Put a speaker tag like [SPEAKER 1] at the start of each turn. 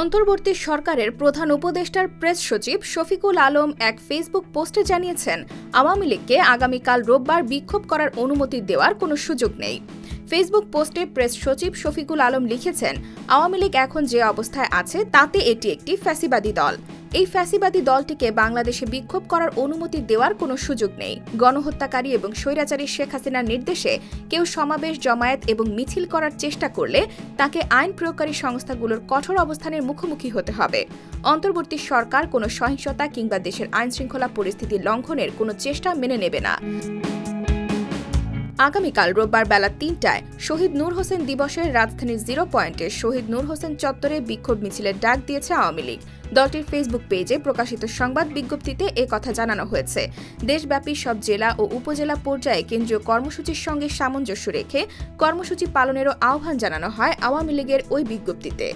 [SPEAKER 1] অন্তর্বর্তী সরকারের প্রধান উপদেষ্টার প্রেস সচিব শফিকুল আলম এক ফেসবুক পোস্টে জানিয়েছেন, আওয়ামী লীগকে আগামীকাল রোববার বিক্ষোভ করার অনুমতি দেওয়ার কোনো সুযোগ নেই। ফেসবুক পোস্টে প্রেস সচিব শফিকুল আলম লিখেছেন, আওয়ামী লীগ এখন যে অবস্থায় আছে তাতে এটি একটি ফ্যাসিবাদী দল। এই ফ্যাসিবাদী দলটিকে বাংলাদেশে বিক্ষোভ করার অনুমতি দেওয়ার কোনো সুযোগ নেই। গণহত্যাকারী এবং স্বৈরাচারী শেখ হাসিনার নির্দেশে কেউ সমাবেশ, জমায়েত এবং মিছিল করার চেষ্টা করলে তাকে আইন প্রয়োগকারী সংস্থাগুলোর কঠোর অবস্থানের মুখোমুখি হতে হবে। অন্তর্বর্তী সরকার কোনো সহিংসতা কিংবা দেশের আইনশৃঙ্খলা পরিস্থিতি লঙ্ঘনের কোনো চেষ্টা মেনে নেবে না। আগামীকাল রোববার বেলা তিনটায় শহীদ নূর হোসেন দিবসের রাজধানীর জিরো পয়েন্টে শহীদ নূর হোসেন চত্বরে বিক্ষোভ মিছিলের ডাক দিয়েছে আওয়ামী লীগ। দলটির ফেসবুক পেজে প্রকাশিত সংবাদ বিজ্ঞপ্তিতে এ কথা জানানো হয়েছে। দেশব্যাপী সব জেলা ও উপজেলা পর্যায়ে কেন্দ্রীয় কর্মসূচির সঙ্গে সামঞ্জস্য রেখে কর্মসূচি পালনেরও আহ্বান জানানো হয় আওয়ামী লীগের ওই বিজ্ঞপ্তিতে।